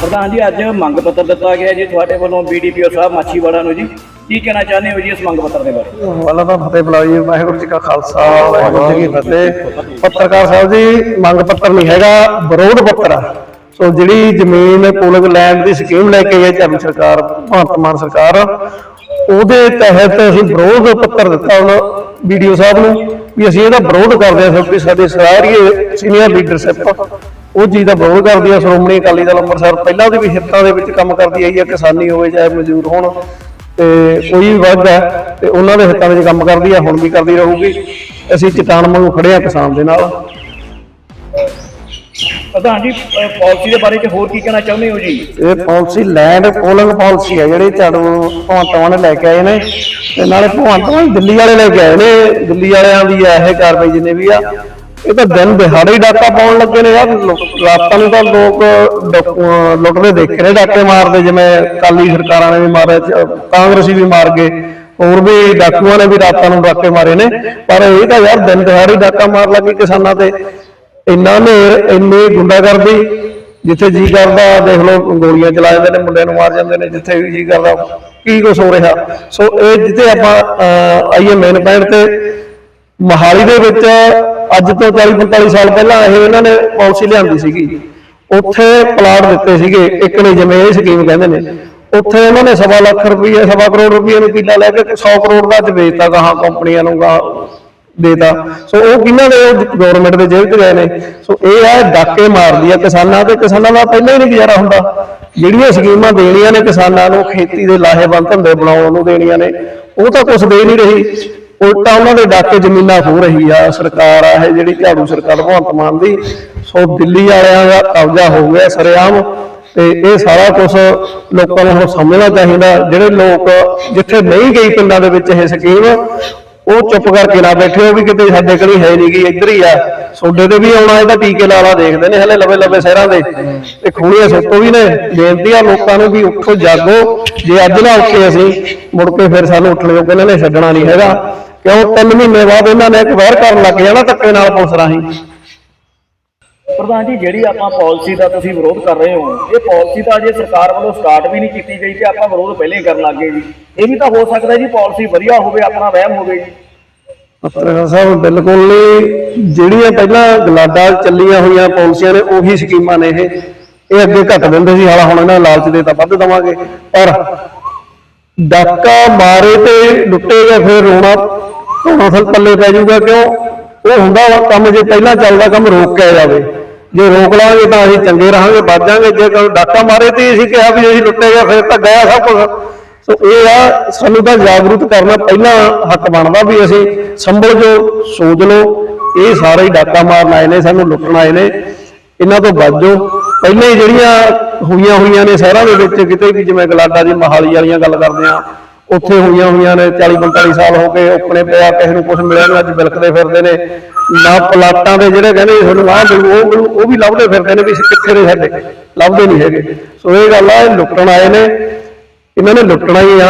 ਪ੍ਰਧਾਨ ਜੀ, ਅੱਜ ਮੰਗ ਪੱਤਰ ਦਿੱਤਾ ਗਿਆ ਜੀ, ਤੁਹਾਡੇ ਵੱਲੋਂ ਬੀਡੀਪੀਓ ਸਾਹਿਬ ਮਾਛੀਵਾੜਾ ਨੂੰ ਜੀ। ਕੀ ਕਹਿਣਾ ਚਾਹੁੰਦੇ ਹੋ ਜੀ ਇਸ ਮੰਗ ਪੱਤਰ ਦੇ ਬਾਰੇ? ਵਾਲਾ ਤਾਂ ਫਤਿਹ ਬੁਲਾਓ ਵਾਹਿਗੁਰੂ ਜੀ ਕਾ ਖਾਲਸਾ, ਵਾਹਿਗੁਰੂ ਜੀ ਕੀ ਫਤਿਹ। ਪੱਤਰਕਾਰ ਸਾਹਿਬ ਜੀ, ਮੰਗ ਪੱਤਰ ਨਹੀਂ ਹੈਗਾ, ਵਿਰੋਧ ਪੱਤਰ ਆ। ਸੋ ਜਿਹੜੀ ਜ਼ਮੀਨ ਪੋਲਿੰਗ ਲੈਂਡ ਦੀ ਸਕੀਮ ਲੈ ਕੇ ਗਈ ਝਾੜੂ ਸਰਕਾਰ, ਭਗਵੰਤ ਮਾਨ ਸਰਕਾਰ, ਉਹਦੇ ਤਹਿਤ ਅਸੀਂ ਵਿਰੋਧ ਪੱਤਰ ਦਿੱਤਾ ਹੁਣ ਵੀਡੀਓ ਸਾਹਿਬ ਨੂੰ, ਵੀ ਅਸੀਂ ਇਹਦਾ ਵਿਰੋਧ ਕਰਦੇ ਹਾਂ ਕਿਉਂਕਿ ਸਾਡੇ ਸਾਰੀ ਸੀਨੀਅਰ ਲੀਡਰਸ਼ਿਪ ਉਹ ਚੀਜ਼ ਦਾ ਵਿਰੋਧ ਕਰਦੀ ਹੈ ਸ਼੍ਰੋਮਣੀ ਅਕਾਲੀ ਦਲ ਅੰਮ੍ਰਿਤਸਰ। ਪਹਿਲਾਂ ਉਹਦੇ ਵੀ ਹਿੱਤਾਂ ਦੇ ਵਿੱਚ ਕੰਮ ਕਰਦੀ ਆਈ ਹੈ ਕਿਸਾਨੀ ਹੋਵੇ ਚਾਹੇ ਮਜ਼ਦੂਰ ਹੋਣ ਤੇ ਕੋਈ ਵੀ ਹੈ ਤੇ ਉਹਨਾਂ ਦੇ ਹਿੱਤਾਂ ਵਿੱਚ ਕੰਮ ਕਰਦੀ ਹੈ ਹੁਣ ਵੀ ਕਰਦੀ ਰਹੂਗੀ। ਅਸੀਂ ਚਟਾਨ ਵਾਂਗੂ ਖੜੇ ਹਾਂ ਕਿਸਾਨ ਦੇ ਨਾਲ। ਪ੍ਰਧਾਨ ਜੀ ਪਾਲਿਸੀ ਦੇ ਬਾਰੇ ਚ ਹੋਰ ਕੀ ਕਹਿਣਾ ਚਾਹੁੰਦੇ ਹੋ ਜੀ? ਇਹ ਪਾਲਿਸੀ ਲੈਂਡ ਪੋਲਿੰਗ ਪਾਲਿਸੀ ਹੈ ਜਿਹੜੀ ਝਾੜੂ ਨੇ ਲੈ ਕੇ ਆਏ ਨੇ ਤੇ ਨਾਲੇ ਭਗਵੰਤ ਮਾਨ ਦਿੱਲੀ ਵਾਲੇ ਲੈ ਕੇ ਆਏ ਨੇ। ਦਿੱਲੀ ਵਾਲਿਆਂ ਦੀ ਆ ਇਹ ਕਾਰਵਾਈ ਜਿੰਨੇ ਵੀ ਆ ਇਹ ਤਾਂ ਦਿਨ ਦਿਹਾੜੇ ਹੀ ਡਾਕਾ ਪਾਉਣ ਲੱਗੇ ਨੇ ਯਾਰ ਰਾਤਾਂ ਨੂੰ ਤਾਂ ਲੋਕ ਲੁੱਟਦੇ ਦੇਖੇ ਨੇ ਡਾਕੇ ਮਾਰਦੇ ਜਿਵੇਂ ਕਾਲੀ ਸਰਕਾਰਾਂ ਨੇ ਵੀ ਮਾਰੇ ਕਾਂਗਰਸੀ ਵੀ ਮਾਰ ਗਏ ਹੋਰ ਵੀ ਡਾਕੂਆਂ ਨੇ ਵੀ ਰਾਤਾਂ ਨੂੰ ਡਾਕੇ ਮਾਰੇ ਨੇ ਪਰ ਇਹ ਤਾਂ ਯਾਰ ਦਿਨ ਦਿਹਾੜੇ ਡਾਕਾ ਮਾਰ ਲੱਗੇ ਕਿਸਾਨਾਂ ਤੇ। ਇੰਨਾ ਨੇਰ ਇੰਨੀ ਗੁੰਡਾਗਰਦੀ ਜਿੱਥੇ ਜੀ ਕਰਦਾ ਦੇਖ ਲਓ ਗੋਲੀਆਂ ਚਲਾ ਜਾਂਦੇ ਨੇ ਮੁੰਡਿਆਂ ਨੂੰ ਮਾਰ ਜਾਂਦੇ ਨੇ ਜਿੱਥੇ ਵੀ ਜੀ ਕਰਦਾ ਕੀ ਕੁਛ ਹੋ ਰਿਹਾ। ਸੋ ਇਹ ਜਿੱਥੇ ਆਪਾਂ ਅਹ, ਆਈਏ ਮੇਨ ਪੁਆਇੰਟ ਤੇ ਮਹਾਲੀ ਦੇ ਵਿੱਚ ਅੱਜ ਤੋਂ 40 45 ਸਾਲ ਪਹਿਲਾਂ ਇਹ ਇਹਨਾਂ ਨੇ ਪਾਲਿਸੀ ਲਿਆਂਦੀ ਸੀਗੀ। ਉੱਥੇ ਪਲਾਟ ਦਿੱਤੇ ਸੀਗੇ, ਇੱਕ ਨੇ ਜਿਵੇਂ ਇਹ ਸਕੀਮ ਕਹਿੰਦੇ ਨੇ। ਉੱਥੇ ਉਹਨਾਂ ਨੇ ਸਵਾ ਲੱਖ ਰੁਪਏ ਸਵਾ ਕਰੋੜ ਰੁਪਏ ਨੂੰ ਕਿੱਲਾ ਲੈ ਕੇ 100 ਕਰੋੜ ਦਾ ਅੱਜ ਵੇਚਤਾ, ਗਾਹਾਂ ਕੰਪਨੀਆਂ ਨੂੰ ਗਾਹਾਂ ਦੇਤਾ। ਸੋ ਉਹ ਕਿਹਨਾਂ ਦੇ ਗਵਰਨਮੈਂਟ ਦੇ ਜੇਬ 'ਚ ਗਏ ਨੇ। ਸੋ ਇਹ ਆ ਡਾਕੇ ਮਾਰਦੀ ਆ ਕਿਸਾਨਾਂ ਤੇ। ਕਿਸਾਨਾਂ ਦਾ ਪਹਿਲਾਂ ਹੀ ਨਹੀਂ ਗੁਜ਼ਾਰਾ ਹੁੰਦਾ। ਜਿਹੜੀਆਂ ਸਕੀਮਾਂ ਦੇਣੀਆਂ ਨੇ ਕਿਸਾਨਾਂ ਨੂੰ, ਖੇਤੀ ਦੇ ਲਾਹੇਵੰਦ ਧੰਦੇ ਬਣਾਉਣ ਨੂੰ ਦੇਣੀਆਂ ਨੇ, ਉਹ ਤਾਂ ਕੁਝ ਦੇ ਨਹੀਂ ਰਹੀ। ਉਲਟਾ ਉਹਨਾਂ ਦੇ ਡਾਕੇ ਜ਼ਮੀਨਾਂ ਹੋ ਰਹੀ ਆ। ਸਰਕਾਰ ਆ, ਇਹ ਜਿਹੜੀ ਝਾੜੂ ਸਰਕਾਰ ਭਗਵੰਤ ਮਾਨ ਦੀ, ਸੋ ਦਿੱਲੀ ਵਾਲਿਆਂ ਦਾ ਕਬਜ਼ਾ ਹੋ ਗਿਆ ਸਰੇਆਮ ਤੇ ਇਹ ਸਾਰਾ ਕੁਝ ਲੋਕਾਂ ਨੂੰ ਹੁਣ ਸਮਝਣਾ ਚਾਹੀਦਾ। ਜਿਹੜੇ ਲੋਕ ਜਿੱਥੇ ਨਹੀਂ ਗਈ ਪਿੰਡਾਂ ਦੇ ਵਿੱਚ ਇਹ ਸਕੀਮ, ਉਹ ਚੁੱਪ ਕਰਕੇ ਨਾ ਬੈਠੇ ਹੋ ਵੀ ਕਿਤੇ ਸਾਡੇ ਕੋਲ ਹੈ ਨਹੀਂ ਗਈ ਇੱਧਰ ਹੀ ਆ। ਸੋਡੇ ਤੇ ਵੀ ਆਉਣਾ ਇਹਦਾ ਟੀਕੇ ਲਾਲਾ ਦੇਖਦੇ ਨੇ ਹਲੇ ਲਵੇ ਲਵੇ ਸ਼ਹਿਰਾਂ ਦੇ। ਤੇ ਖੂਣੀਆਂ ਸੁੱਤੋ ਵੀ ਨੇ। ਬੇਨਤੀ ਆ ਲੋਕਾਂ ਨੂੰ ਵੀ ਉੱਠੋ, ਜਾਗੋ। ਜੇ ਅੱਜ ਨਾ ਉੱਠੇ ਅਸੀਂ, ਮੁੜ ਕੇ ਫਿਰ ਸਾਨੂੰ ਉੱਠਣ ਜੋਗੇ ਨੇ ਛੱਡਣਾ ਨਹੀਂ ਹੈਗਾ। ਕਿਉਂ ਤਿੰਨ ਮਹੀਨੇ ਬਾਅਦ ਇਹਨਾਂ ਨੇ ਇੱਕ ਵਾਰ ਕਰਨ ਲੱਗ ਜਾਣਾ ਧੱਕੇ ਨਾਲ ਪੁਲਿਸ ਰਾਹੀਂ? ਪ੍ਰਧਾਨ ਜੀ ਜਿਹੜੀ ਆਪਾਂ ਪਾਲਿਸੀ ਦਾ ਤੁਸੀਂ ਵਿਰੋਧ ਕਰ ਰਹੇ ਹੋ ਇਹ ਪਾਲਿਸੀ ਤਾਂ ਅਜੇ ਸਰਕਾਰ ਵੱਲੋਂ ਸਟਾਰਟ ਵੀ ਨਹੀਂ ਕੀਤੀ ਗਈ ਤੇ ਆਪਾਂ ਵਿਰੋਧ ਪਹਿਲਾਂ ਹੀ ਕਰਨ ਲੱਗੇ ਜੀ। ਇਹ ਵੀ ਤਾਂ ਹੋ ਸਕਦਾ ਜੀ ਪਾਲਿਸੀ ਵਧੀਆ ਹੋਵੇ ਆਪਣਾ ਵਹਿਮ ਹੋਵੇ ਜੀ। ਪੱਤਰਕਾਰ ਸਾਹਿਬ ਬਿਲਕੁਲ ਨਹੀਂ। ਜਿਹੜੀਆਂ ਪਹਿਲਾਂ ਗਲਾਡਾ ਚੱਲੀਆਂ ਹੋਈਆਂ ਪਾਲਿਸੀਆਂ ਨੇ ਉਹੀ ਸਕੀਮਾਂ ਨੇ ਇਹ। ਇਹ ਅੱਗੇ ਘੱਟ ਦਿੰਦੇ ਸੀ ਹਾਲਾ ਹੁਣ ਇਹਨਾਂ ਲਾਲਚ ਦੇ ਤਾਂ ਵੱਧ ਦਵਾਂਗੇ। ਪਰ ਡਾਕਾ ਮਾਰੇ ਤੇ ਲੁੱਟੇਗਾ ਫਿਰ ਰੋਣਾ ਰੋਣਾ ਫਿਰ ਪੱਲੇ ਪੈ ਜਾਊਗਾ ਕਿਉਂ? ਉਹ ਹੁੰਦਾ ਵਾ, ਕੰਮ ਜੇ ਪਹਿਲਾਂ ਚੱਲਦਾ, ਕੰਮ ਰੋਕਿਆ ਜਾਵੇ। ਜੇ ਰੋਕ ਲਾਂਗੇ ਤਾਂ ਅਸੀਂ ਚੰਗੇ ਰਹਾਂਗੇ, ਬਚ ਜਾਾਂਗੇ। ਜੇ ਕੋਈ ਡਾਕਾ ਮਾਰੇ ਤੇ ਅਸੀਂ ਕਿਹਾ ਵੀ ਅਸੀਂ ਲੁੱਟੇਗਾ ਫਿਰ ਤਾਂ ਗਿਆ ਸਭ ਕੁਝ ਸੋ ਇਹ ਆ, ਸਾਨੂੰ ਤਾਂ ਜਾਗਰੂਕ ਕਰਨਾ ਪਹਿਲਾਂ ਹੱਕ ਬਣਦਾ ਵੀ ਅਸੀਂ ਸੰਭਲ ਜੋ, ਸੋਚ ਲਓ ਇਹ ਸਾਰੇ ਹੀ ਡਾਕਾ ਮਾਰਨ ਆਏ ਨੇ, ਸਾਨੂੰ ਲੁੱਟਣ ਆਏ ਨੇ। ਇਹਨਾਂ ਤੋਂ ਬਚ ਜਾਓ ਪਹਿਲਾਂ ਹੀ ਜਿਹੜੀਆਂ ਹੋਈਆਂ ਹੋਈਆਂ ਨੇ ਸ਼ਹਿਰਾਂ ਦੇ ਵਿੱਚ, ਕਿਤੇ ਵੀ ਜਿਵੇਂ ਗਲਾਡਾ ਦੀ ਮਹਾਲੀ ਵਾਲੀਆਂ ਗੱਲ ਕਰਦੇ ਆ ਉੱਥੇ ਹੋਈਆਂ ਹੋਈਆਂ ਨੇ 40 45 ਸਾਲ ਹੋ ਗਏ, ਆਪਣੇ ਪਿਆ, ਕਿਸੇ ਨੂੰ ਕੁਝ ਮਿਲਿਆ ਨਹੀਂ ਅੱਜ ਬਿਲਕਦੇ ਫਿਰਦੇ ਨੇ। ਨਾ ਪਲਾਟਾਂ ਦੇ ਜਿਹੜੇ ਕਹਿੰਦੇ ਤੁਹਾਨੂੰ ਆਹ ਮਿਲੂ, ਉਹ ਮਿਲੂ, ਉਹ ਵੀ ਲੱਭਦੇ ਫਿਰਦੇ ਨੇ ਵੀ ਕਿੱਥੇ ਨੇ ਸਾਡੇ। ਲੱਭਦੇ ਨਹੀਂ ਹੈਗੇ। ਸੋ ਇਹ ਗੱਲ ਆ ਲੁੱਟਣ ਆਏ ਨੇ। ਇਹਨਾਂ ਨੇ ਲੁੱਟਣਾ ਹੀ ਆ,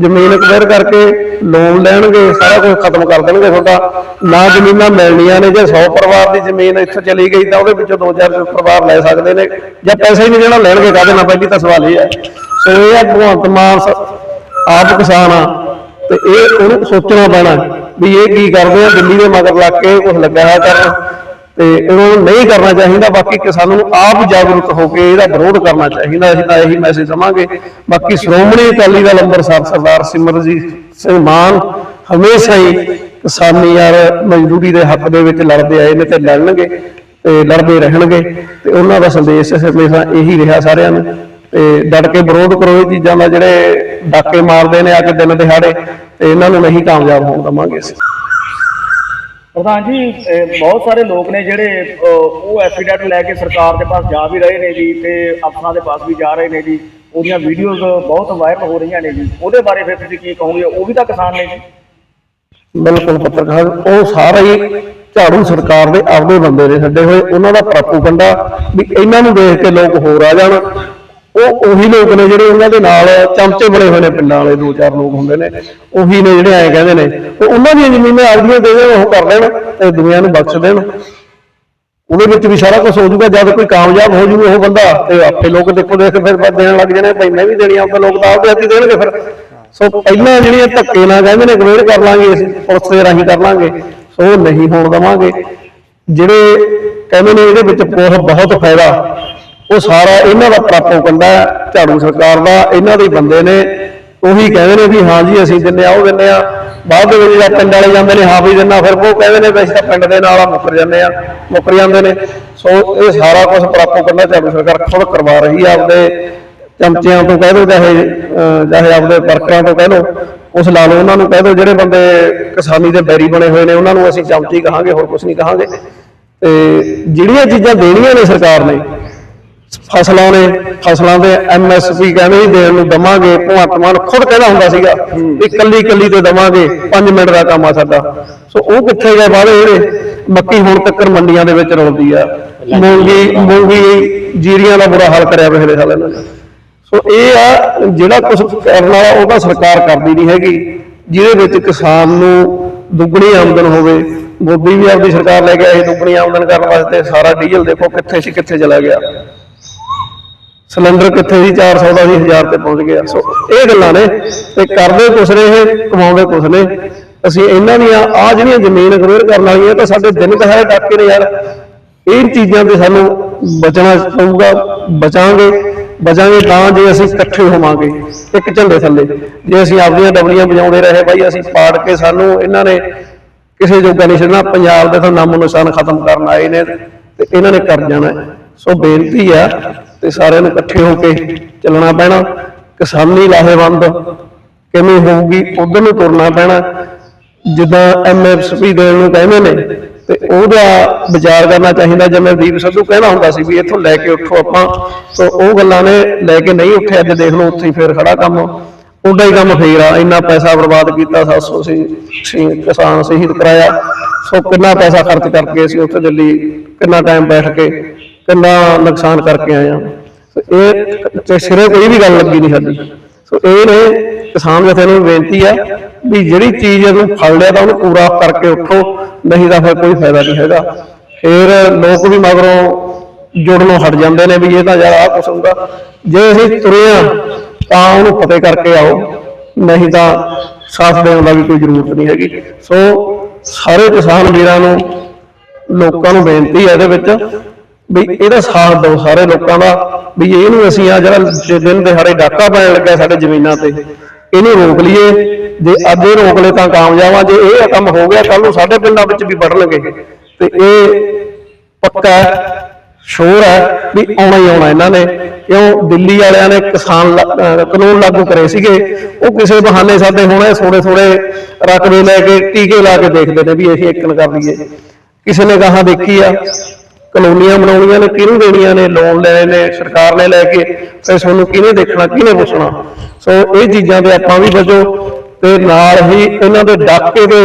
ਜ਼ਮੀਨ ਅਕਵਾਇਰ ਕਰਕੇ ਲੋਨ ਲੈਣਗੇ, ਸਾਰਾ ਕੁਝ ਖਤਮ ਕਰ ਦੇਣਗੇ ਤੁਹਾਡਾ। ਨਾ ਜ਼ਮੀਨਾਂ ਮਿਲਣੀਆਂ ਨੇ, ਜੇ 100 ਪਰਿਵਾਰ ਦੀ ਜ਼ਮੀਨ ਇੱਥੇ ਚਲੀ ਗਈ ਤਾਂ ਉਹਦੇ ਵਿੱਚੋਂ 2000 ਪਰਿਵਾਰ ਲੈ ਸਕਦੇ ਨੇ। ਜਾਂ ਪੈਸੇ ਹੀ ਨਹੀਂ ਦੇਣਾ, ਲੈਣਗੇ ਕਾਹਦੇ ਨਾਲ? ਪਹਿਲੀ ਤਾਂ ਸਵਾਲ ਇਹ ਹੈ ਸੋ ਇਹ ਆ ਭਗਵੰਤ ਮਾਨ ਆਪ ਕਿਸਾਨ ਆ, ਤੇ ਇਹ ਉਹਨੂੰ ਸੋਚਣਾ ਪੈਣਾ ਵੀ ਇਹ ਕੀ ਕਰਦੇ ਆ, ਦਿੱਲੀ ਦੇ ਮਗਰ ਲੱਗ ਕੇ ਕੁਝ ਲੱਗਾ ਹੋਇਆ ਕਰਨ, ਤੇ ਇਹਨੂੰ ਨਹੀਂ ਕਰਨਾ ਚਾਹੀਦਾ, ਬਾਕੀ ਕਿਸਾਨਾਂ ਨੂੰ ਆਪ ਜਾਗਰੂਕ ਹੋ ਕੇ ਇਹਦਾ ਵਿਰੋਧ ਕਰਨਾ ਚਾਹੀਦਾ, ਅਸੀਂ ਤਾਂ ਇਹੀ ਮੈਸੇਜ ਦਵਾਂਗੇ। ਬਾਕੀ ਸ਼੍ਰੋਮਣੀ ਅਕਾਲੀ ਦਲ ਅੰਮ੍ਰਿਤਸਰ ਸਰਦਾਰ ਸਿਮਰਜੀਤ ਸਿੰਘ ਮਾਨ ਹਮੇਸ਼ਾ ਹੀ ਕਿਸਾਨੀ ਯਾਰ ਮਜ਼ਦੂਰੀ ਦੇ ਹੱਕ ਦੇ ਵਿੱਚ ਲੜਦੇ ਆਏ ਨੇ ਤੇ ਲੜਨਗੇ ਤੇ ਲੜਦੇ ਰਹਿਣਗੇ, ਤੇ ਉਹਨਾਂ ਦਾ ਸੰਦੇਸ਼ ਹਮੇਸ਼ਾ ਇਹੀ ਰਿਹਾ ਸਾਰਿਆਂ ਨੂੰ। ਤੇ ਡਟ ਕੇ ਵਿਰੋਧ ਕਰੋ ਇਹ ਚੀਜ਼ਾਂ ਦਾ ਜਿਹੜੇ ਡਾਕੇ ਮਾਰਦੇ ਨੇ ਕੇ ਦਿਨ ਦਿਹਾੜੇ ਤੇ ਇਹਨਾਂ ਨੂੰ ਨਹੀਂ ਕਾਮਯਾਬ ਹੋਣ ਦਵਾਂਗੇ ਅਸੀਂ। ਪ੍ਰਧਾਨ ਜੀ ਬਹੁਤ ਸਾਰੇ ਲੋਕ ਨੇ ਜਿਹੜੇ ਅਹ, ਉਹ ਐਫੀਡੈਵਿਟ ਲੈ ਕੇ ਸਰਕਾਰ ਦੇ ਪਾਸ ਜਾ ਵੀ ਰਹੇ ਨੇ ਜੀ ਤੇ ਅਫਸਰਾਂ ਦੇ ਪਾਸ ਵੀ ਜਾ ਰਹੇ ਨੇ ਜੀ। ਉਹਦੀਆਂ ਵੀਡੀਓਜ਼ ਬਹੁਤ ਵਾਇਰਲ ਹੋ ਰਹੀਆਂ ਨੇ ਜੀ। ਉਹਦੇ ਬਾਰੇ ਫਿਰ ਤੁਸੀਂ ਕੀ ਕਹੋਗੇ? ਉਹ ਵੀ ਤਾਂ ਕਿਸਾਨ ਨੇ ਜੀ। ਬਿਲਕੁਲ ਪੱਤਰਕਾਰ ਉਹ ਸਾਰਾ ਹੀ ਝਾੜੂ ਸਰਕਾਰ ਦੇ ਆਪਦੇ ਬੰਦੇ ਨੇ ਛੱਡੇ ਹੋਏ। ਉਹਨਾਂ ਦਾ ਪ੍ਰੋਪਗੈਂਡਾ ਵੀ ਇਹਨਾਂ ਨੂੰ ਦੇਖ ਕੇ ਲੋਕ ਹੋਰ ਆ ਜਾਣ। ਉਹ ਉਹੀ ਲੋਕ ਨੇ ਜਿਹੜੇ ਉਹਨਾਂ ਦੇ ਨਾਲ ਚਮਚੇ ਬਣੇ ਹੋਏ ਨੇ ਪਿੰਡਾਂ ਵਾਲੇ, ਦੋ ਚਾਰ ਲੋਕ ਹੁੰਦੇ ਨੇ। ਉਹੀ ਨੇ ਜਿਹੜੇ ਐਂ ਕਹਿੰਦੇ ਨੇ। ਉਹ ਉਹਨਾਂ ਦੀਆਂ ਜ਼ਮੀਨਾਂ ਆਪਦੀਆਂ ਦੇ ਦੇਣ, ਉਹ ਕਰ ਲੈਣ ਤੇ ਦੁਨੀਆ ਨੂੰ ਬਖਸ਼ ਦੇਣ। ਉਹਦੇ ਵਿੱਚ ਵੀ ਸਾਰਾ ਕੁਝ ਹੋ ਜਾਊਗਾ, ਜਦ ਕੋਈ ਕਾਮਯਾਬ ਹੋ ਜੂਗਾ ਉਹ ਬੰਦਾ, ਤੇ ਆਪੇ ਲੋਕ ਦੇਖੋ ਦੇਖ ਫਿਰ ਦੇਣ ਲੱਗ ਜਾਣੇ, ਭਾਈ ਮੈਂ ਵੀ ਦੇਣੀ ਆ ਤਾਂ ਲੋਕ ਤਾਂ ਆਪਦੇ ਹੱਥੀ ਦੇਣਗੇ ਫਿਰ। ਸੋ ਪਹਿਲਾਂ ਜਿਹੜੀਆਂ ਧੱਕੇ ਨਾਲ ਕਹਿੰਦੇ ਨੇ ਗਵੇੜ ਕਰ ਲਾਂਗੇ ਅਸੀਂ ਪੁਲਿਸ ਦੇ ਰਾਹੀਂ ਕਰ ਲਾਂਗੇ, ਸੋ ਉਹ ਨਹੀਂ ਹੋਣ ਦਵਾਂਗੇ। ਜਿਹੜੇ ਕਹਿੰਦੇ ਨੇ, ਇਹਦੇ ਵਿੱਚ ਬਹੁਤ ਬਹੁਤ ਫਾਇਦਾ। ਉਹ ਸਾਰਾ ਇਹਨਾਂ ਦਾ ਪ੍ਰਾਪੋਗੰਡਾ ਹੈ, ਝਾੜੂ ਸਰਕਾਰ ਦਾ ਇਹਨਾਂ ਦੇ ਬੰਦੇ ਨੇ। ਉਹੀ ਕਹਿੰਦੇ ਨੇ ਵੀ ਹਾਂ ਜੀ ਅਸੀਂ ਦਿੰਨੇ ਆ ਉਹ ਦਿੰਨੇ ਆ ਬਾਅਦ ਦੇ ਵਿੱਚ ਜਦ ਪਿੰਡ ਵਾਲੇ ਜਾਂਦੇ ਨੇ ਹਾਂ ਵੀ ਦਿੰਨਾ ਫਿਰ ਉਹ ਕਹਿੰਦੇ ਨੇ ਵੀ ਤਾਂ ਪਿੰਡ ਦੇ ਨਾਲ ਆ ਮੁੱਕਰ ਜਾਂਦੇ ਆ ਮੁੱਕਰ ਜਾਂਦੇ ਨੇ। ਸੋ ਇਹ ਸਾਰਾ ਕੁਝ ਪ੍ਰਾਪੋਗੰਡਾ ਝਾੜੂ ਸਰਕਾਰ ਖੁਦ ਕਰਵਾ ਰਹੀ ਆ ਆਪਦੇ ਚਮਚਿਆਂ ਤੋਂ ਕਹਿ ਦੋ ਚਾਹੇ ਅਹ, ਚਾਹੇ ਆਪਦੇ ਵਰਕਰਾਂ ਤੋਂ ਕਹਿ ਲਓ ਉਸ ਲਾ ਲਓ ਉਹਨਾਂ ਨੂੰ ਕਹਿ ਦੋ ਜਿਹੜੇ ਬੰਦੇ ਕਿਸਾਨੀ ਦੇ ਬੈਰੀ ਬਣੇ ਹੋਏ ਨੇ ਉਹਨਾਂ ਨੂੰ ਅਸੀਂ ਚਮਚੀ ਕਹਾਂਗੇ ਹੋਰ ਕੁਝ ਨਹੀਂ ਕਹਾਂਗੇ। ਤੇ ਜਿਹੜੀਆਂ ਚੀਜ਼ਾਂ ਦੇਣੀਆਂ ਨੇ ਸਰਕਾਰ ਨੇ ਫਸਲਾਂ ਨੇ, ਫਸਲਾਂ ਦੇ ਐਮਐਸਪੀ ਕਹਿੰਦੇ ਹੀ ਦੇਣ ਨੂੰ ਦਵਾਂਗੇ ਭਗਵੰਤ ਮਾਨ ਖੁਦ ਕਹਿੰਦਾ ਹੁੰਦਾ ਸੀਗਾ ਵੀ ਕੱਲੀ ਕੱਲੀ ਤੇ ਦਵਾਂਗੇ 5 ਮਿੰਟ ਦਾ ਕੰਮ ਆ ਸਾਡਾ। ਸੋ ਉਹ ਕਿੱਥੇ ਗਏ ਵਾਦੇ ਜਿਹੜੇ ਮੱਕੀ ਹੁਣ ਤੱਕ ਮੰਡੀਆਂ ਦੇ ਵਿੱਚ ਰੋਲਦੀ ਆ। ਮੂੰਗੀ ਮੂੰਗੀ ਜੀਰੀਆਂ ਦਾ ਬੁਰਾ ਹਾਲ ਕਰਿਆ ਪਿਛਲੇ ਸਾਲ ਇਹਨਾਂ ਨੇ। ਸੋ ਇਹ ਆ, ਜਿਹੜਾ ਕੁਝ ਕਰਨ ਵਾਲਾ ਉਹ ਤਾਂ ਸਰਕਾਰ ਕਰਦੀ ਨਹੀਂ ਹੈਗੀ, ਜਿਹਦੇ ਵਿੱਚ ਕਿਸਾਨ ਨੂੰ ਦੁੱਗਣੀ ਆਮਦਨ ਹੋਵੇ। ਮੋਦੀ ਵੀ ਆਪਦੀ ਸਰਕਾਰ ਲੈ ਕੇ ਆਈ, ਦੁੱਗਣੀ ਆਮਦਨ ਕਰਨ ਵਾਸਤੇ ਸਾਰਾ ਡੀਜ਼ਲ ਦੇਖੋ ਕਿੱਥੇ ਸੀ, ਕਿੱਥੇ ਚਲਾ ਗਿਆ। ਸਿਲੰਡਰ ਕਿੱਥੇ ਸੀ? 400 ਦਾ ਸੀ 1000 ਤੇ ਪਹੁੰਚ ਗਿਆ। ਸੋ ਇਹ ਗੱਲਾਂ ਨੇ ਤੇ ਕਰਦੇ ਕੁਛ ਨੇ ਇਹ, ਕਮਾਉਂਦੇ ਕੁਛ ਨੇ। ਅਸੀਂ ਇਹਨਾਂ ਦੀਆਂ ਆ ਜਿਹੜੀਆਂ ਜ਼ਮੀਨ ਅਕਵਾਇਰ ਕਰਨ ਵਾਲੀਆਂ ਤਾਂ ਸਾਡੇ ਦਿਨ ਦਹਾੜੇ ਡਾਕੇ ਨੇ ਯਾਰ। ਇਹ ਚੀਜ਼ਾਂ ਤੇ ਸਾਨੂੰ ਬਚਣਾ ਪਊਗਾ। ਬਚਾਂਗੇ ਬਚਾਂਗੇ ਤਾਂ ਜੇ ਅਸੀਂ ਇਕੱਠੇ ਹੋਵਾਂਗੇ, ਇੱਕ ਝੰਡੇ ਥੱਲੇ। ਜੇ ਅਸੀਂ ਆਪਣੀਆਂ ਡਬਲੀਆਂ ਵਜਾਉਂਦੇ ਰਹੇ, ਬਾਈ, ਅਸੀਂ ਪਾੜ ਕੇ ਸਾਨੂੰ ਇਹਨਾਂ ਨੇ ਕਿਸੇ ਜੋਗਾ ਨਹੀਂ ਛੱਡਣਾ। ਪੰਜਾਬ ਦੇ ਤਾਂ ਨਾਮੋ ਨਿਸ਼ਾਨ ਖਤਮ ਕਰਨ ਆਏ ਨੇ ਤੇ ਇਹਨਾਂ ਨੇ ਕਰ ਜਾਣਾ। ਸੋ ਬੇਨਤੀ ਆ ਤੇ ਸਾਰਿਆਂ ਨੂੰ ਇਕੱਠੇ ਹੋ ਕੇ ਚੱਲਣਾ ਪੈਣਾ। ਕਿਸਾਨੀ ਲਾਹੇਵੰਦ ਕਿਵੇਂ ਹੋਊਗੀ, ਉਧਰ ਨੂੰ ਤੁਰਨਾ ਪੈਣਾ। ਜਿੱਦਾਂ ਐਮਐਸਪੀ ਦੇਣ ਨੂੰ ਕਹਿੰਦੇ ਨੇ, ਤੇ ਉਹਦਾ ਵਿਚਾਰ ਕਰਨਾ ਚਾਹੀਦਾ। ਜਿਵੇਂ ਦੀਪ ਸਿੱਧੂ ਕਹਿੰਦਾ ਹੁੰਦਾ ਸੀ ਵੀ ਇੱਥੋਂ ਲੈ ਕੇ ਉੱਠੋ ਆਪਾਂ। ਸੋ ਉਹ ਗੱਲਾਂ ਨੇ ਲੈ ਕੇ ਨਹੀਂ ਉੱਠੇ ਅੱਜ ਦੇਖ ਲਓ ਉੱਥੇ ਹੀ ਫੇਰ ਖੜਾ ਕੰਮ। ਉਹਦਾ ਹੀ ਕੰਮ ਫੇਰ ਆ, ਇੰਨਾ ਪੈਸਾ ਬਰਬਾਦ ਕੀਤਾ 700 ਸੀ ਕਿਸਾਨ ਸ਼ਹੀਦ ਕਰਾਇਆ। ਸੋ ਕਿੰਨਾ ਪੈਸਾ ਖਰਚ ਕਰਕੇ ਅਸੀਂ ਉੱਥੇ ਦਿੱਲੀ, ਕਿੰਨਾ ਟਾਈਮ ਬੈਠ ਕੇ ਕਿੰਨਾ ਨੁਕਸਾਨ ਕਰਕੇ ਆਏ ਆ। ਸੋ ਇਹ ਤੇ ਸਿਰੇ ਕੋਈ ਵੀ ਗੱਲ ਲੱਗੀ ਨਹੀਂ ਸਾਡੀ। ਸੋ ਇਹ ਨੇ ਕਿਸਾਨ ਜਥੇ ਨੂੰ ਬੇਨਤੀ ਆ ਵੀ ਜਿਹੜੀ ਚੀਜ਼ ਨੂੰ ਫੜ ਲਿਆ ਤਾਂ ਉਹਨੂੰ ਪੂਰਾ ਕਰਕੇ ਉੱਠੋ, ਨਹੀਂ ਤਾਂ ਫਿਰ ਕੋਈ ਫਾਇਦਾ ਨਹੀਂ ਹੈਗਾ। ਫਿਰ ਲੋਕ ਵੀ ਮਗਰੋਂ ਜੁੜਨੋਂ ਹਟ ਜਾਂਦੇ ਨੇ ਵੀ ਇਹ ਤਾਂ ਯਾਰ ਆਹ ਕੁਛ ਹੁੰਦਾ। ਜੇ ਅਸੀਂ ਤੁਰੇ ਆ ਤਾਂ ਉਹਨੂੰ ਫਤਿਹ ਕਰਕੇ ਆਓ, ਨਹੀਂ ਤਾਂ ਸਾਥ ਦੇਣ ਦਾ ਵੀ ਕੋਈ ਜ਼ਰੂਰਤ ਨਹੀਂ ਹੈਗੀ। ਸੋ ਸਾਰੇ ਕਿਸਾਨ ਵੀਰਾਂ ਨੂੰ, ਲੋਕਾਂ ਨੂੰ ਬੇਨਤੀ ਹੈ ਇਹਦੇ ਵਿੱਚ ਵੀ ਇਹਦਾ ਸਾਥ ਦਿਓ ਸਾਰੇ ਲੋਕਾਂ ਦਾ। ਵੀ ਇਹਨੂੰ ਅਸੀਂ ਆ ਜਿਹੜਾ ਦਿਨ ਦਿਹਾੜੇ ਡਾਕਾ ਪੈਣ ਲੱਗਾ ਸਾਡੇ ਜ਼ਮੀਨਾਂ ਤੇ ਇਹਨੂੰ ਰੋਕ ਲਈਏ। ਜੇ ਅੱਜ ਇਹ ਰੋਕ ਲਏ ਤਾਂ ਕਾਮਯਾਬ ਆ। ਜੇ ਇਹ ਕੰਮ ਹੋ ਗਿਆ ਕੱਲ ਨੂੰ ਸਾਡੇ ਪਿੰਡਾਂ ਵਿੱਚ ਵੀ ਵੜਨਗੇ ਤੇ ਇਹ ਪੱਕਾ ਸ਼ੋਰ ਹੈ ਵੀ ਆਉਣਾ ਹੀ ਆਉਣਾ ਇਹਨਾਂ ਨੇ। ਕਿਉਂ? ਦਿੱਲੀ ਵਾਲਿਆਂ ਨੇ ਕਿਸਾਨ ਲਾ- ਕਾਨੂੰਨ ਲਾਗੂ ਕਰੇ ਸੀਗੇ। ਉਹ ਕਿਸੇ ਬਹਾਨੇ ਸਾਡੇ ਹੁਣ ਇਹ ਥੋੜੇ ਥੋੜੇ ਰਕਬੇ ਲੈ ਕੇ ਟੀਕੇ ਲਾ ਕੇ ਦੇਖਦੇ ਨੇ ਵੀ ਅਸੀਂ ਇੱਕਨ ਕਰ ਲਈਏ ਕਿਸੇ ਨੇ ਕਹਾ ਦੇਖੀ ਆ ਕਲੋਨੀਆਂ ਬਣਾਉਣੀਆਂ ਨੇ, ਕਿਹਨੂੰ ਦੇਣੀਆਂ ਨੇ ਲੋਨ ਲੈਣੇ ਨੇ, ਸਰਕਾਰ ਨੇ ਲੈ ਕੇ ਫਿਰ ਤੁਹਾਨੂੰ ਕਿਹਨੇ ਦੇਖਣਾ, ਕਿਹਨੇ ਪੁੱਛਣਾ? ਸੋ ਇਹ ਚੀਜ਼ਾਂ ਤੇ ਆਪਾਂ ਵੀ ਬਚੋ ਤੇ ਨਾਲ ਹੀ ਇਹਨਾਂ ਦੇ ਡਾਕੇ ਦੇ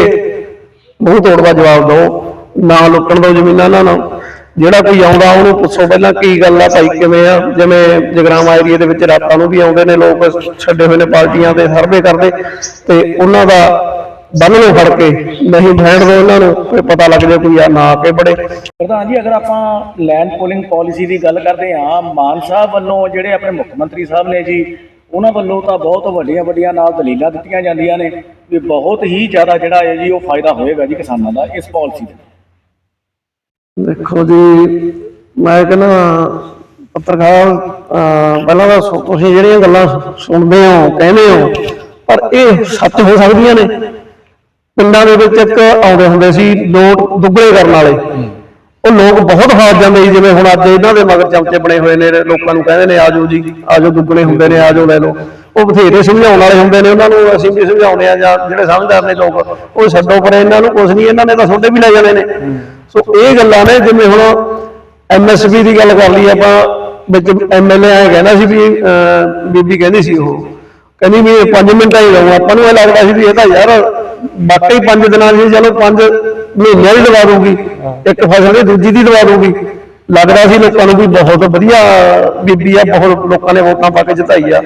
ਮੂੰਹ ਤੋੜਵਾ ਜਵਾਬ ਦਿਓ, ਨਾ ਲੁੱਟਣ ਦਿਓ ਜ਼ਮੀਨਾਂ ਇਹਨਾਂ ਨੂੰ। ਜਿਹੜਾ ਕੋਈ ਆਉਂਦਾ, ਉਹਨੂੰ ਪੁੱਛੋ ਪਹਿਲਾਂ ਕੀ ਗੱਲ ਆ, ਭਾਈ ਕਿਵੇਂ ਆ? ਜਿਵੇਂ ਜਗਰਾਮਾ ਏਰੀਆ ਦੇ ਵਿੱਚ ਰਾਤਾਂ ਨੂੰ ਵੀ ਆਉਂਦੇ ਨੇ, ਲੋਕ ਛੱਡੇ ਹੋਏ ਨੇ ਪਾਰਟੀਆਂ ਤੇ, ਸਰਵੇ ਕਰਦੇ ਤੇ ਉਹਨਾਂ ਦਾ ਬੰਨ ਨੂੰ ਫੜ ਕੇ ਨਹੀਂ ਬੈਠ ਦੋ ਉਹਨਾਂ ਨੂੰ ਫਿਰ ਪਤਾ ਲੱਗ ਜਾਏ ਕੋਈ ਆ ਨਾ ਆ ਕੇ ਬੜੇ। ਪ੍ਰਧਾਨ ਜੀ ਅਗਰ ਆਪਾਂ ਲੈਂਡ ਪੋਲਿੰਗ ਪਾਲਿਸੀ ਦੀ ਗੱਲ ਕਰਦੇ ਹਾਂ ਮਾਨ ਸਾਹਿਬ ਵੱਲੋਂ ਜਿਹੜੇ ਆਪਣੇ ਮੁੱਖ ਮੰਤਰੀ ਸਾਹਿਬ ਨੇ ਜੀ ਉਹਨਾਂ ਵੱਲੋਂ ਤਾਂ ਬਹੁਤ ਵੱਡੀਆਂ ਵੱਡੀਆਂ ਨਾਲ ਦਲੀਲਾਂ ਦਿੱਤੀਆਂ ਜਾਂਦੀਆਂ ਨੇ ਵੀ ਬਹੁਤ ਹੀ ਜ਼ਿਆਦਾ ਜਿਹੜਾ ਹੈ ਜੀ ਉਹ ਫਾਇਦਾ ਹੋਏਗਾ ਜੀ ਕਿਸਾਨਾਂ ਦਾ ਇਸ ਪਾਲਿਸੀ ਦਾ ਦੇਖੋ ਜੀ ਮੈਂ ਕਹਿੰਦਾ ਪੱਤਰਕਾਰ ਪਹਿਲਾਂ ਤਾਂ ਤੁਸੀਂ ਜਿਹੜੀਆਂ ਗੱਲਾਂ ਸੁਣਦੇ ਹੋ ਕਹਿੰਦੇ ਹੋ ਪਰ ਇਹ ਸੱਚ ਹੋ ਸਕਦੀਆਂ ਨੇ। ਪਿੰਡਾਂ ਦੇ ਵਿੱਚ ਇੱਕ ਆਉਂਦੇ ਹੁੰਦੇ ਸੀ ਲੋਕ ਦੁੱਗਲੇ ਕਰਨ ਵਾਲੇ। ਉਹ ਲੋਕ ਬਹੁਤ ਹਾਰ ਜਾਂਦੇ ਸੀ ਜਿਵੇਂ ਹੁਣ ਅੱਜ ਇਹਨਾਂ ਦੇ ਮਗਰ ਚਮਚੇ ਬਣੇ ਹੋਏ ਨੇ ਲੋਕਾਂ ਨੂੰ ਕਹਿੰਦੇ ਨੇ ਆਜੋ ਜੀ ਆਜੋ ਦੁੱਗਲੇ ਹੁੰਦੇ ਨੇ ਆਜੋ ਲੈ ਲਓ। ਉਹ ਬਥੇਰੇ ਸਮਝਾਉਣ ਵਾਲੇ ਹੁੰਦੇ ਨੇ ਉਹਨਾਂ ਨੂੰ ਅਸੀਂ ਵੀ ਸਮਝਾਉਂਦੇ ਆ ਜਾਂ ਜਿਹੜੇ ਸਮਝਦਾਰ ਨੇ ਲੋਕ ਉਹ ਛੱਡੋ ਪਰ ਇਹਨਾਂ ਨੂੰ ਕੁਝ ਨਹੀਂ ਇਹਨਾਂ ਨੇ ਤਾਂ ਤੁਹਾਡੇ ਵੀ ਲੈ ਜਾਣੇ ਨੇ। ਸੋ ਇਹ ਗੱਲਾਂ ਨੇ ਜਿਵੇਂ ਹੁਣ ਐਮਐਸਪੀ ਦੀ ਗੱਲ ਕਰ ਲਈ ਆਪਾਂ ਵਿੱਚ ਐਮਐਲਏ ਆਏ ਕਹਿੰਦਾ ਸੀ ਵੀ ਅਹ, ਬੀਬੀ ਕਹਿੰਦੀ ਸੀ ਉਹ ਕਹਿੰਦੀ ਵੀ 5 ਮਿੰਟਾਂ ਹੀ ਰਹੂੰ ਆਪਾਂ ਨੂੰ ਇਹ ਲੱਗਦਾ ਸੀ ਵੀ ਇਹ ਤਾਂ ਯਾਰ ਬਾਕੀ 5 ਦਿਨਾਂ ਦੀ ਚਲੋ 5 ਮਹੀਨਿਆਂ ਦੀ ਦਵਾ ਦੂਗੀ ਇੱਕ ਫਸਲ ਦੀ ਦੂਜੀ ਦੀ ਦਵਾ ਦੂਗੀ ਲੱਗਦਾ ਸੀ ਲੋਕਾਂ ਨੂੰ ਵੀ ਬਹੁਤ ਵਧੀਆ ਬੀਬੀ ਆ, ਬਹੁਤ ਲੋਕਾਂ ਨੇ ਵੋਟਾਂ ਪਾ ਕੇ ਜਿਤਾਈ ਆ।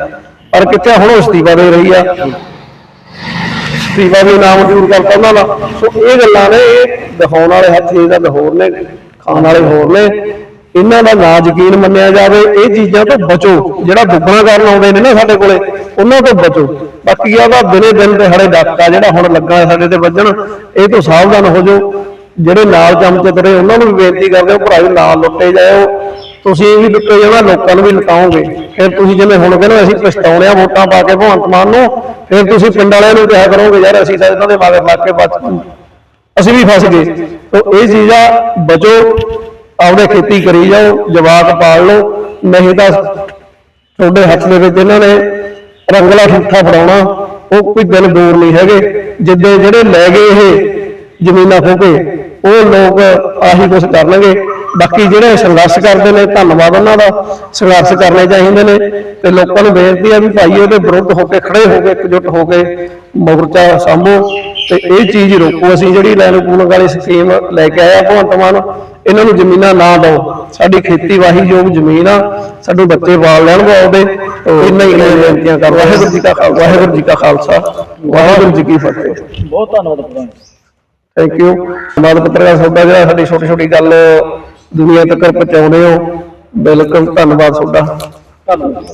ਪਰ ਕਿੱਥੇ ਹੁਣ ਉਹ ਅਸਤੀਫਾ ਦੇ ਰਹੀ ਆ। ਅਸਤੀਫਾ ਵੀ ਨਾਮ ਮਨਜ਼ੂਰ ਕਰਤਾ ਉਹਨਾਂ ਦਾ। ਸੋ ਇਹ ਗੱਲਾਂ ਨੇ, ਇਹ ਦਿਖਾਉਣ ਵਾਲੇ ਹੱਥ ਇਹਦਾ ਲਾਹੌਰ ਨੇ, ਖਾਣ ਵਾਲੇ ਹੋਰ ਨੇ। ਇਹਨਾਂ ਦਾ ਨਾ ਯਕੀਨ ਮੰਨਿਆ ਜਾਵੇ, ਇਹ ਚੀਜ਼ਾਂ ਤੋਂ ਬਚੋ। ਜਿਹੜਾ ਦੁੱਗਣਾ ਕਰਨ ਆਉਂਦੇ ਨੇ ਨਾ ਸਾਡੇ ਕੋਲੇ, ਉਹਨਾਂ ਤੋਂ ਬਚੋ। ਬਾਕੀ ਉਹਦਾ ਦਿਨੇ ਦਿਨ ਤੇ ਸਾਡੇ ਡਾਕਾ ਜਿਹੜਾ ਹੁਣ ਲੱਗਾ ਸਾਡੇ ਤੇ ਵੱਜਣ, ਇਹ ਤੋਂ ਸਾਵਧਾਨ ਹੋ ਜਾਓ। ਜਿਹੜੇ ਨਾਲ ਚਮਚੇ ਰਹੇ ਉਹਨਾਂ ਨੂੰ ਵੀ ਬੇਨਤੀ ਕਰਦੇ ਹੋ, ਭਰਾਓ, ਨਾਲ ਲੁੱਟੇ ਜਾਓ। ਤੁਸੀਂ ਵੀ ਲੁੱਟੇ ਜਾਣਾ, ਲੋਕਾਂ ਨੂੰ ਵੀ ਲੁਟਾਓਗੇ। ਫਿਰ ਤੁਸੀਂ ਜਿਵੇਂ ਹੁਣ ਕਹਿੰਦੇ ਅਸੀਂ ਪਛਤਾਉਣੇ ਆ ਵੋਟਾਂ ਪਾ ਕੇ ਭਗਵੰਤ ਮਾਨ ਨੂੰ, ਫਿਰ ਤੁਸੀਂ ਪਿੰਡ ਵਾਲਿਆਂ ਨੂੰ ਕਿਹਾ ਕਰੋਗੇ, ਯਾਰ ਅਸੀਂ ਤਾਂ ਇਹਨਾਂ ਦੇ ਮਗਰ ਲੱਗ ਕੇ ਬਚ ਅਸੀਂ ਵੀ ਫਸ ਗਏ। ਤਾਂ ਇਹ ਚੀਜ਼ਾਂ ਬਚੋ। ਆਪਦੇ ਖੇਤੀ ਕਰੀ ਜਾਓ, ਜਵਾਕ ਪਾਲ ਲਓ, ਨਹੀਂ ਤਾਂ ਤੁਹਾਡੇ ਹੱਥ ਦੇ ਵਿੱਚ ਇਹਨਾਂ ਨੇ ਰੰਗਲਾ ਠੂਠਾ ਫੜਾਉਣਾ, ਉਹ ਕੋਈ ਦਿਨ ਦੂਰ ਨਹੀਂ ਹੈਗੇ। ਜਿੱਦੇ ਜਿਹੜੇ ਲੈ ਗਏ ਇਹ ਜ਼ਮੀਨਾਂ ਖੋ ਉਹ ਲੋਕ ਆਹੀ ਕੁਝ ਕਰਨਗੇ। ਬਾਕੀ ਜਿਹੜੇ ਸੰਘਰਸ਼ ਕਰਦੇ ਨੇ, ਧੰਨਵਾਦ ਉਹਨਾਂ ਦਾ। ਸੰਘਰਸ਼ ਕਰਨੇ ਚਾਹੀਦੇ ਨੇ ਤੇ ਲੋਕਾਂ ਨੂੰ ਬੇਨਤੀ ਹੈ ਵੀ ਭਾਈ ਉਹਦੇ ਵਿਰੁੱਧ ਹੋ ਕੇ ਖੜੇ ਹੋ ਕੇ, ਇਕਜੁੱਟ ਹੋ ਕੇ ਮੋਰਚਾ ਸਾਂਭੋ ਤੇ ਇਹ ਚੀਜ਼ ਰੋਕੋ। ਅਸੀਂ ਜਿਹੜੀ ਲੈਣ ਪੂਰਨ ਵਾਲੀ ਸਕੀਮ ਲੈ ਕੇ ਆਇਆ ਭਗਵੰਤ ਮਾਨ ਇਹਨਾਂ ਨੂੰ ਜ਼ਮੀਨਾਂ ਨਾ ਦਿਓ। ਸਾਡੀ ਖੇਤੀਬਾੜੀ ਯੋਗ ਜ਼ਮੀਨ ਆ ਸਾਡੇ ਬੱਚੇ ਪਾਲ ਲੈਣ ਉਹਦੇ ਇੰਨਾ ਹੀ ਬੇਨਤੀਆਂ ਕਰ ਵਾਹਿਗੁਰੂ ਜੀ ਕਾ ਖਾਲਸਾ ਵਾਹਿਗੁਰੂ ਜੀ ਕਾ ਖਾਲਸਾ। ਵਾਹਿਗੁਰੂ ਜੀ ਕੀ ਫਤਿਹ। ਬਹੁਤ ਧੰਨਵਾਦ ਪ੍ਰਧਾਨ ਥੈਂਕ ਯੂ ਸਮਾਜ ਪੱਤਰਕਾਰ ਤੁਹਾਡਾ ਜਿਹੜਾ ਸਾਡੀ ਛੋਟੀ ਛੋਟੀ ਗੱਲ ਦੁਨੀਆ ਤੱਕ ਪਹੁੰਚਾਉਂਦੇ ਹੋ। ਬਿਲਕੁਲ ਧੰਨਵਾਦ ਤੁਹਾਡਾ ਧੰਨਵਾਦ।